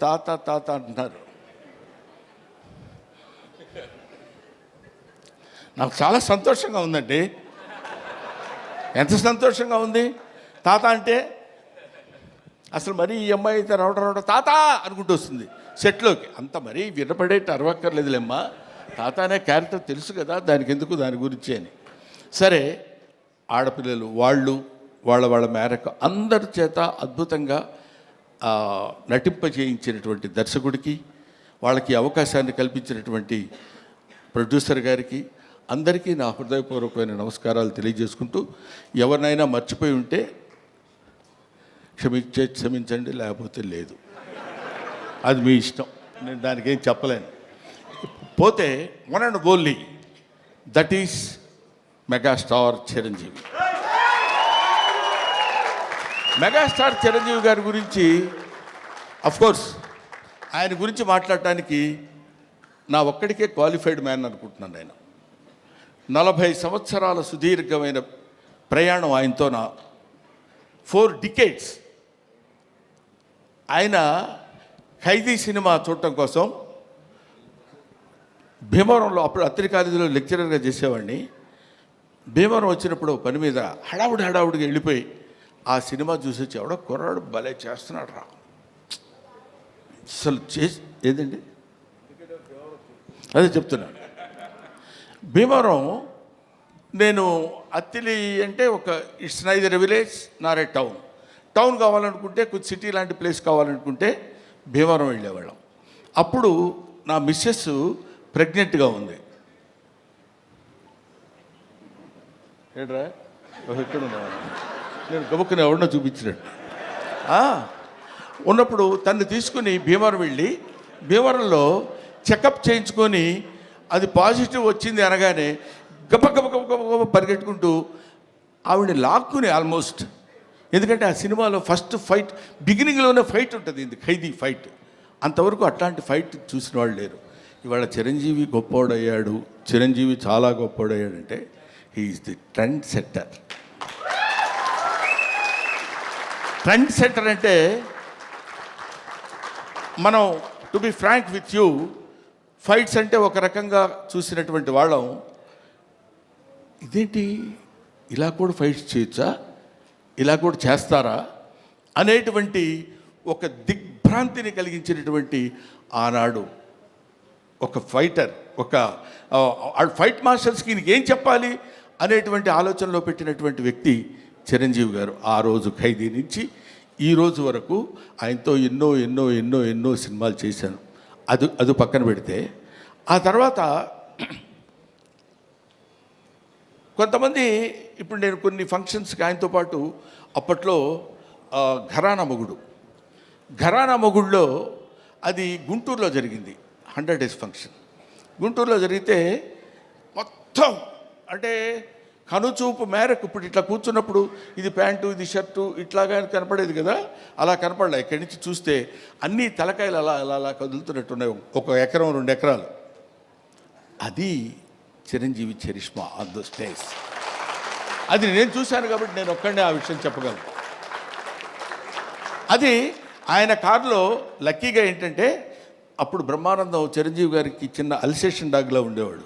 తాత తాత అంటున్నారు. నాకు చాలా సంతోషంగా ఉందండి. ఎంత సంతోషంగా ఉంది? తాత అంటే అసలు మరీ ఈ అమ్మాయి అయితే రావడం రావడం తాత అనుకుంటూ వస్తుంది. సెట్లోకి. అంత మరీ వినపడేట అరవక్కర్లేదులేమ్మా. తాత అనే క్యారెక్టర్ తెలుసు కదా దానికి ఎందుకు దాని గురించి అని. సరే ఆడపిల్లలు వాళ్ళు వాళ్ళ వాళ్ళ మేరకు అందరి చేత అద్భుతంగా నటింపజేయించినటువంటి దర్శకుడికి వాళ్ళకి అవకాశాన్ని కల్పించినటువంటి ప్రొడ్యూసర్ గారికి అందరికీ నా హృదయపూర్వకమైన నమస్కారాలు తెలియజేసుకుంటూ ఎవరినైనా మర్చిపోయి ఉంటే క్షమించే క్షమించండి లేకపోతే లేదు. అది మీ ఇష్టం. నేను దానికి ఏం చెప్పలేను. పోతే one and only that is megastar Chiranjeevi. Megastar Chiranjeevi గారి గురించి కోర్స్ ఆయన గురించి మాట్లాడటానికి నా ఒక్కడికే క్వాలిఫైడ్ మ్యాన్ అనుకుంటున్నాను నేను. నలభై సంవత్సరాల సుదీర్ఘమైన ప్రయాణం ఆయనతో నా ఫోర్ డికేట్స్ ఆయన ఖైదీ సినిమా చూడటం కోసం భీమవరంలో అప్పుడు అత్రి కాలేజీలో లెక్చరర్గా చేసేవాడిని. భీమవరం వచ్చినప్పుడు పని మీద హడావుడి హడావుడిగా వెళ్ళిపోయి ఆ సినిమా చూసి వచ్చేవాడు ఎవడో కుర్రాడు భలే చేస్తున్నాడు రా. అసలు చేసి ఏదండి? అదే చెప్తున్నాను భీమవరం నేను అత్తిలి అంటే ఒక it's neither village nor town. Town కావాలనుకుంటే కొంచెం సిటీ లాంటి ప్లేస్ కావాలనుకుంటే భీమవరం వెళ్ళేవాళ్ళం. అప్పుడు నా మిస్సెస్ ప్రెగ్నెంట్గా ఉంది. ఏడ్రా ఇక్కడ ఉన్నావా? నేను గబుక్కుని ఎవరినో చూపించినట్టు ఉన్నప్పుడు తను తీసుకుని భీమవరం వెళ్ళి భీమవరంలో చెకప్ చేయించుకొని అది పాజిటివ్ వచ్చింది అనగానే గబ గబ గబ గబ గబ పరిగెట్టుకుంటూ ఆవిడని లాక్కుని ఆల్మోస్ట్ ఎందుకంటే ఆ సినిమాలో ఫస్ట్ ఫైట్ బిగినింగ్లోనే ఫైట్ ఉంటుంది ఇది ఖైదీ ఫైట్ అంతవరకు అట్లాంటి ఫైట్ చూసిన వాళ్ళు లేరు. ఇవాళ చిరంజీవి గొప్పోడయ్యాడు చిరంజీవి చాలా గొప్పోడయ్యాడంటే he is the trend setter trend setter అంటే మనం to be frank with you fights అంటే ఒక రకంగా చూసినటువంటి వాళ్ళం. ఇదేంటి? ఇలా కూడా ఫైట్స్ చేయొచ్చా? ఇలా కూడా చేస్తారా? అనేటువంటి ఒక దిగ్భ్రాంతిని కలిగించినటువంటి ఆనాడు ఒక ఫైటర్ ఒక ఆ ఫైట్ మాస్టర్స్కి ఈయనకి ఏం చెప్పాలి? అనేటువంటి ఆలోచనలో పెట్టినటువంటి వ్యక్తి చిరంజీవి గారు ఆ రోజు ఖైదీ నుంచి ఈ రోజు వరకు ఆయనతో ఎన్నో ఎన్నో ఎన్నో ఎన్నో సినిమాలు చేశాను. అది అది పక్కన పెడితే ఆ తర్వాత కొంతమంది ఇప్పుడు నేను కొన్ని ఫంక్షన్స్కి ఆయనతో పాటు అప్పట్లో ఘరానా మొగుడు. ఘరానా మొగుడులో అది గుంటూరులో జరిగింది హండ్రెడ్ డేస్ ఫంక్షన్. గుంటూరులో జరిగితే మొత్తం అంటే కనుచూపు మేరకు ఇప్పుడు ఇట్లా కూర్చున్నప్పుడు ఇది ప్యాంటు ఇది షర్టు ఇట్లాగా కనపడేది కదా? అలా కనపడలే. ఇక్కడి నుంచి చూస్తే అన్ని తలకాయలు అలా అలా అలా కదులుతున్నట్టున్నాయి. ఒక ఎకరం రెండు ఎకరాలు. అది Chiranjeevi charisma on the stage అది నేను చూశాను కాబట్టి నేను ఒక్కడే ఆ విషయం చెప్పగలను. అది ఆయన కారులో లక్కీగా ఏంటంటే అప్పుడు బ్రహ్మానందం చిరంజీవి గారికి చిన్న అల్సేషన్ డాగ్లా ఉండేవాడు.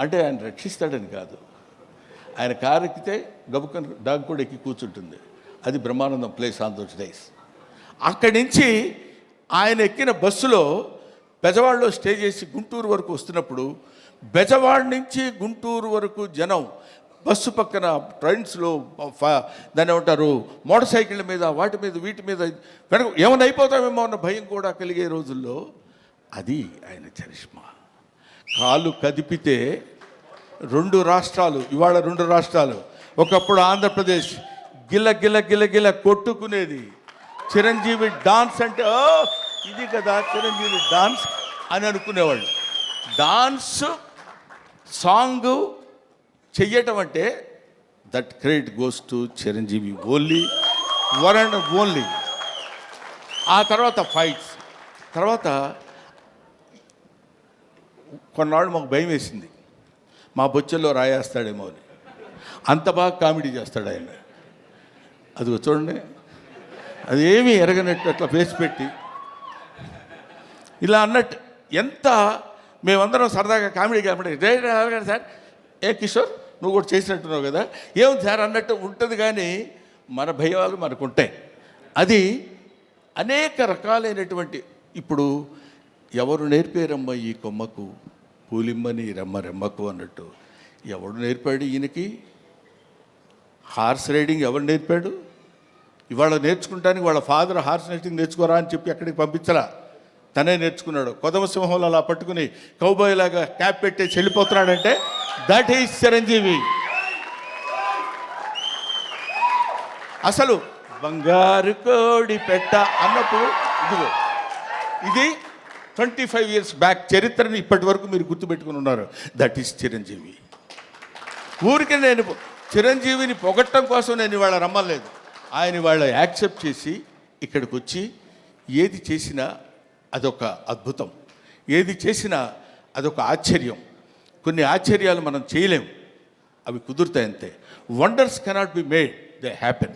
అంటే ఆయన రక్షిస్తాడని కాదు. ఆయన కారు ఎక్కితే గబుకన్ డాగ్ కూడా ఎక్కి కూర్చుంటుంది. అది Brahmanandam place on those days అక్కడి నుంచి ఆయన ఎక్కిన బస్సులో బెజవాడలో స్టే చేసి గుంటూరు వరకు వస్తున్నప్పుడు బెజవాడ నుంచి గుంటూరు వరకు జనం బస్సు పక్కన ట్రైన్స్లో దాన్ని ఏమంటారు మోటార్ సైకిళ్ళ మీద వాటి మీద వీటి మీద వెనక ఏమైనా అయిపోతామేమో అన్న భయం కూడా కలిగే రోజుల్లో అది ఆయన చరిష్మా. కాలు కదిపితే రెండు రాష్ట్రాలు ఇవాళ రెండు రాష్ట్రాలు. ఒకప్పుడు ఆంధ్రప్రదేశ్ గిల్ల గిల్ల గిల్ల గిల కొట్టుకునేది. చిరంజీవి డాన్స్ అంటే "ఓ, ఇది కదా చిరంజీవి డాన్స్ అని అనుకునేవాళ్ళు. డాన్స్ సాంగ్ చెయ్యటం అంటే that credit goes to Chiranjeevi only one and only. ఆ తర్వాత ఫైట్స్. తర్వాత కొన్నాళ్ళు మాకు భయం వేసింది. మా బొచ్చెల్లో రాయేస్తాడేమో అని. అంత బాగా కామెడీ చేస్తాడు ఆయన. అది చూడండి. అది ఏమీ ఎరగనట్టు అట్లా ఫేస్ పెట్టి. ఇలా అన్నట్టు ఎంత మేమందరం సరదాగా కామెడీ కామెడీ. సార్. ఏ కిషోర్ నువ్వు కూడా చేసినట్టున్నావు కదా? ఏముంది సార్ అన్నట్టు ఉంటుంది కానీ మన భయాలు మనకు ఉంటాయి. అది అనేక రకాలైనటువంటి ఇప్పుడు ఎవరు నేర్పారమ్మా ఈ కొమ్మకు? పూలిమ్మని రెమ్మ రెమ్మకు అన్నట్టు ఎవడు నేర్పాడు ఈయనకి? హార్స్ రైడింగ్ ఎవరు నేర్పాడు? ఇవాళ నేర్చుకుంటానికి వాళ్ళ ఫాదర్ హార్స్ రైడింగ్ నేర్చుకోరా అని చెప్పి అక్కడికి పంపించరా తనే నేర్చుకున్నాడు. కొదమసింహంలో అలా పట్టుకుని కౌబాయ్ లాగా క్యాప్ పెట్టి వెళ్ళిపోతున్నాడంటే దట్ ఈజ్ చిరంజీవి. అసలు బంగారు కోడి పెట్ట అన్నప్పుడు ఇదిగో ఇది ట్వంటీ ఫైవ్ ఇయర్స్ బ్యాక్ చరిత్రని ఇప్పటి వరకు మీరు గుర్తుపెట్టుకుని ఉన్నారు. దట్ ఈస్ చిరంజీవి ఊరికే నేను చిరంజీవిని పొగట్టం కోసం నేను ఇవాళ రమ్మలేదు ఆయన ఇవాళ యాక్సెప్ట్ చేసి ఇక్కడికి వచ్చి ఏది చేసినా అదొక అద్భుతం. ఏది చేసినా అదొక ఆశ్చర్యం. కొన్ని ఆశ్చర్యాలు మనం చేయలేం. అవి కుదురుతాయి అంతే wonders cannot be made they happen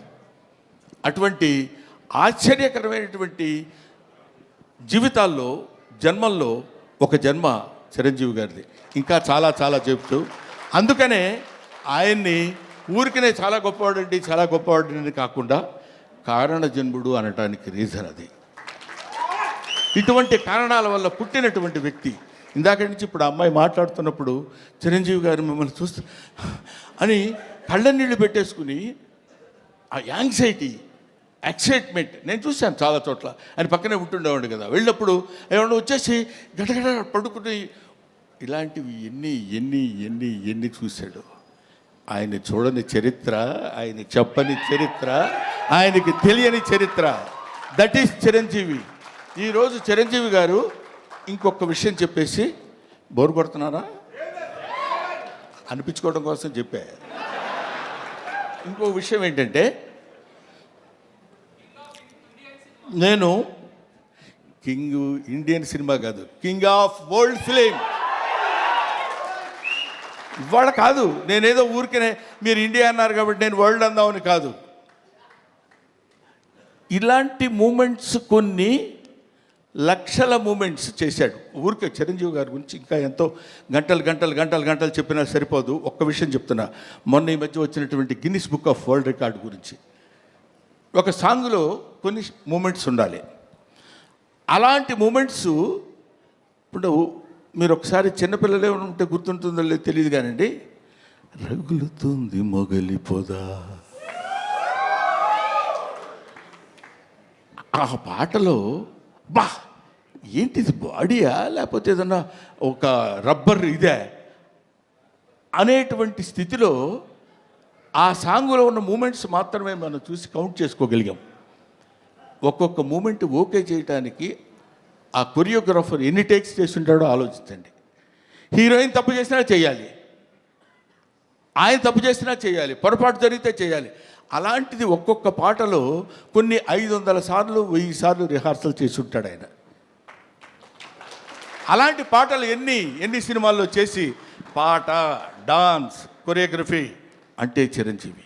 అటువంటి ఆశ్చర్యకరమైనటువంటి జీవితాల్లో జన్మల్లో ఒక జన్మ చిరంజీవి గారిది. ఇంకా చాలా చాలా చెప్తూ అందుకనే ఆయన్ని ఊరికనే చాలా గొప్పవాడండి చాలా గొప్పవాడని కాకుండా కారణ జన్ముడు అనటానికి రీజన్ అది. ఇటువంటి కారణాల వల్ల పుట్టినటువంటి వ్యక్తి ఇందాక నుంచి ఇప్పుడు అమ్మాయి మాట్లాడుతున్నప్పుడు చిరంజీవి గారు మిమ్మల్ని చూస్తూ అని కళ్ళ నీళ్ళు పెట్టేసుకుని ఆ యాంగ్జైటీ ఎక్సైట్మెంట్ నేను చూశాను చాలా చోట్ల. ఆయన పక్కనే ఉంటుండేవాడు కదా. వెళ్ళినప్పుడు ఏమన్నా వచ్చేసి గడగడ పడుకుని ఇలాంటివి ఎన్ని ఎన్ని ఎన్ని ఎన్ని చూశాడు? ఆయన చూడని చరిత్ర ఆయన చెప్పని చరిత్ర ఆయనకి తెలియని చరిత్ర. That is Chiranjeevi. ఈరోజు చిరంజీవి గారు ఇంకొక విషయం చెప్పేసి బోరు కొడుతున్నారా? అనిపించుకోవడం కోసం చెప్పా. ఇంకో విషయం ఏంటంటే నేను కింగ్ ఇండియన్ సినిమా కాదు కింగ్ ఆఫ్ వరల్డ్ ఫిలిం ఇవాళ కాదు నేనేదో ఊరికనే మీరు ఇండియా అన్నారు కాబట్టి నేను వరల్డ్ అందామని కాదు. ఇలాంటి మూమెంట్స్ కొన్ని లక్షల మూమెంట్స్ చేశాడు. ఊరికే చిరంజీవి గారి గురించి ఇంకా ఎంతో గంటలు గంటలు గంటలు గంటలు చెప్పినా సరిపోదు. ఒక్క విషయం చెప్తున్నా మొన్న ఈ మధ్య వచ్చినటువంటి Guinness book of world record గురించి. ఒక సాంగ్లో కొన్ని మూమెంట్స్ ఉండాలి. అలాంటి మూమెంట్స్ ఇప్పుడు మీరు ఒకసారి చిన్నపిల్లలే ఉంటే గుర్తుంటుందో లేదో తెలియదు కానండి. రగులుతుంది మొగలి పొద. ఆ పాటలో బా! ఏంటిది బాడీయా? లేకపోతే ఏదన్నా ఒక రబ్బర్ ఇదే? అనేటువంటి స్థితిలో ఆ సాంగులో ఉన్న మూమెంట్స్ మాత్రమే మనం చూసి కౌంట్ చేసుకోగలిగాం. ఒక్కొక్క మూమెంట్ ఓకే చేయడానికి ఆ కొరియోగ్రాఫర్ ఎన్ని టేక్స్ చేస్తుంటాడో ఆలోచించండి. హీరోయిన్ తప్పు చేసినా చేయాలి. ఆయన తప్పు చేసినా చేయాలి. పొరపాటు జరిగితే చేయాలి. అలాంటిది ఒక్కొక్క పాటలో కొన్ని ఐదు వందల సార్లు వెయ్యి సార్లు రిహార్సల్ చేసి ఉంటాడు ఆయన. అలాంటి పాటలు ఎన్ని ఎన్ని సినిమాల్లో చేసి పాట డాన్స్ కొరియోగ్రఫీ అంటే చిరంజీవి.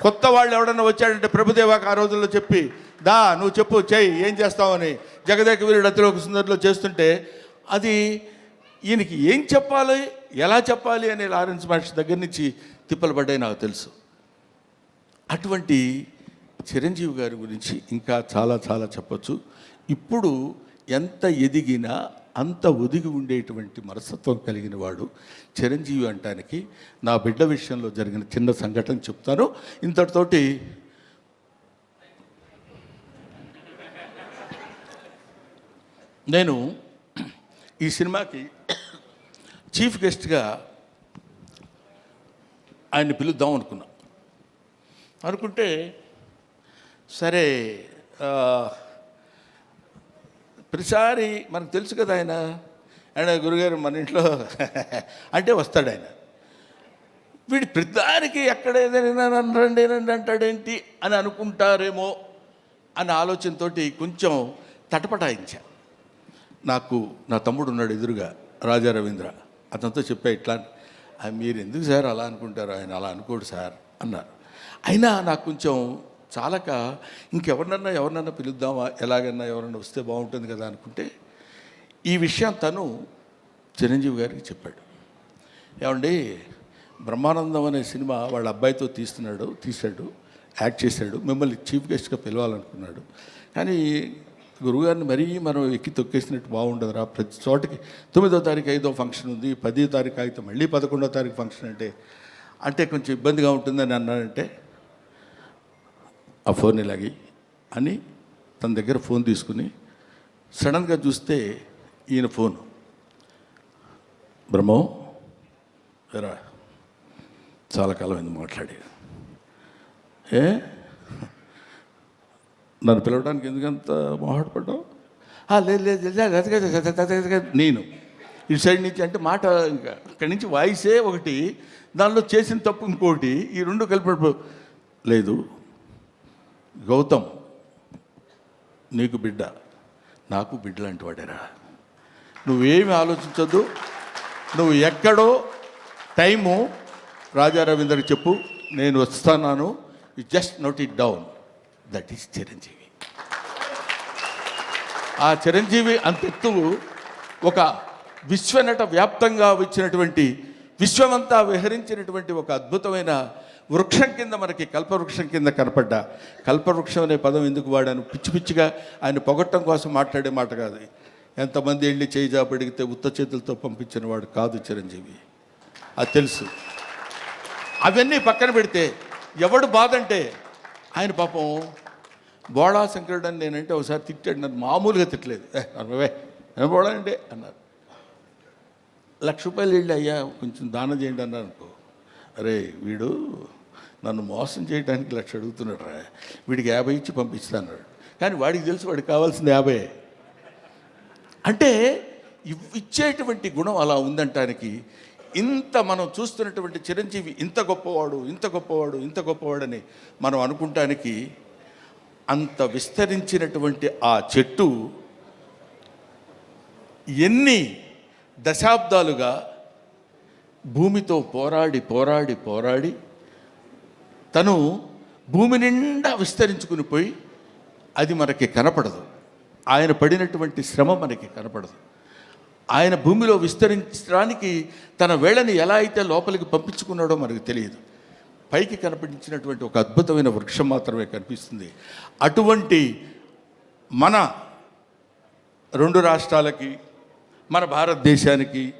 కొత్త వాళ్ళు ఎవడన్నా వచ్చాడంటే ప్రభుదేవాకి ఆ రోజుల్లో చెప్పి దా నువ్వు చెప్పు చెయ్యి ఏం చేస్తావని జగదేక వీరుడు అతిలోక సుందరిలో చేస్తుంటే అది ఈయనకి ఏం చెప్పాలి ఎలా చెప్పాలి అనే లారెన్స్ మహర్షి దగ్గర నుంచి తిప్పలు పడ్డాయి నాకు తెలుసు. అటువంటి చిరంజీవి గారి గురించి ఇంకా చాలా చాలా చెప్పొచ్చు. ఇప్పుడు ఎంత ఎదిగినా అంత ఒదిగి ఉండేటువంటి మనస్తత్వం కలిగిన వాడు చిరంజీవి అంటానికి నా బిడ్డ విషయంలో జరిగిన చిన్న సంఘటన చెప్తాను. ఇంతటితోటి నేను ఈ సినిమాకి చీఫ్ గెస్ట్గా ఆయన్ని పిలుద్దాం అనుకున్నా. అనుకుంటే సరే ప్రతిసారి మనకు తెలుసు కదా ఆయన. ఆయన గురుగారు మన ఇంట్లో అంటే వస్తాడు ఆయన. వీడి ప్రతిదానికి ఎక్కడ ఏదైనా రండి రండి అంటాడేంటి అని అనుకుంటారేమో అనే ఆలోచనతో కొంచెం తటపటాయించా. నాకు నా తమ్ముడు ఉన్నాడు ఎదురుగా రాజా రవీంద్ర. అతనితో చెప్పా ఇట్లా మీరు ఎందుకు సార్ అలా అనుకుంటారు? ఆయన అలా అనుకోడు సార్ అన్నారు. అయినా నాకు కొంచెం చాలక ఇంకెవరినన్నా ఎవరినన్నా పిలుద్దామా? ఎలాగన్నా ఎవరన్నా వస్తే బాగుంటుంది కదా అనుకుంటే ఈ విషయం తను చిరంజీవి గారికి చెప్పాడు. ఏమండి బ్రహ్మానందం అనే సినిమా వాళ్ళ అబ్బాయితో తీస్తున్నాడు తీశాడు యాక్ట్ చేశాడు మిమ్మల్ని చీఫ్ గెస్ట్గా పిలవాలనుకున్నాడు. కానీ గురువుగారిని మరీ మనం ఎక్కి తొక్కేసినట్టు బాగుండదురా. ప్రతి చోటకి తొమ్మిదో తారీఖు ఐదో ఫంక్షన్ ఉంది పదో తారీఖు అయితే మళ్ళీ పదకొండో తారీఖు ఫంక్షన్ అంటే అంటే కొంచెం ఇబ్బందిగా ఉంటుందని అన్నాడంటే ఆ ఫోన్ ఇలాగి అని తన దగ్గర ఫోన్ తీసుకుని సడన్గా చూస్తే ఈయన ఫోన్ బ్రహ్మో ఎరా చాలా కాలం అయింది మాట్లాడి ఏ నన్ను పిలవడానికి ఎందుకంత మొహాటపడ్డావు లేదు లేదు నేను ఇటు సైడ్ నుంచి అంటే మాట ఇంకా అక్కడి నుంచి వాయిసే ఒకటి దానిలో చేసిన తప్పు ఇంకోటి ఈ రెండు కలిపి లేదు గౌతమ్ నీకు బిడ్డ. నాకు బిడ్డ లాంటి వాడేరా. నువ్వేమి ఆలోచించద్దు. నువ్వు ఎక్కడో టైము రాజా రవీందర్ చెప్పు. నేను వస్తున్నాను. You just note it down that is Chiranjeevi. ఆ చిరంజీవి అంతెత్తు ఒక విశ్వనట వ్యాప్తంగా వచ్చినటువంటి విశ్వమంతా విహరించినటువంటి ఒక అద్భుతమైన వృక్షం కింద మనకి కల్పవృక్షం కింద కనపడ్డ. కల్పవృక్షం అనే పదం ఎందుకు వాడాను? పిచ్చి పిచ్చిగా ఆయన పొగట్టం కోసం మాట్లాడే మాట కాదు ఎంతమంది వెళ్ళి చేయి జాపడిగితే ఉత్త చేతులతో పంపించిన వాడు కాదు చిరంజీవి. అది తెలుసు. అవన్నీ పక్కన పెడితే ఎవడు బాధ అంటే ఆయన పాపం బోళా శంకరుడు అని నేనంటే ఒకసారి తిట్టాడు. నన్ను మామూలుగా తిట్టలేదు. "ఏ, అరవై బోళా అంటే అన్నారు. లక్ష రూపాయలు వెళ్ళి అయ్యా కొంచెం దానం చేయండి అన్నారు అనుకో. అరే వీడు నన్ను మోసం చేయడానికి లక్ష అడుగుతున్నాడు రా. వీడికి యాభై ఇచ్చి పంపిస్తాను కానీ వాడికి తెలుసు వాడికి కావాల్సింది యాభై. అంటే ఇచ్చేటువంటి గుణం అలా ఉందంటానికి ఇంత మనం చూస్తున్నటువంటి చిరంజీవి ఇంత గొప్పవాడు ఇంత గొప్పవాడు ఇంత గొప్పవాడని మనం అనుకుంటానికి అంత విస్తరించినటువంటి ఆ చెట్టు ఎన్ని దశాబ్దాలుగా భూమితో పోరాడి పోరాడి పోరాడి తను భూమి నిండా విస్తరించుకుని పోయి అది మనకి కనపడదు. ఆయన పడినటువంటి శ్రమ మనకి కనపడదు. ఆయన భూమిలో విస్తరించడానికి తన వేళని ఎలా అయితే లోపలికి పంపించుకున్నాడో మనకు తెలియదు. పైకి కనిపించినటువంటి ఒక అద్భుతమైన వృక్షం మాత్రమే కనిపిస్తుంది. అటువంటి మన రెండు రాష్ట్రాలకి మన భారతదేశానికి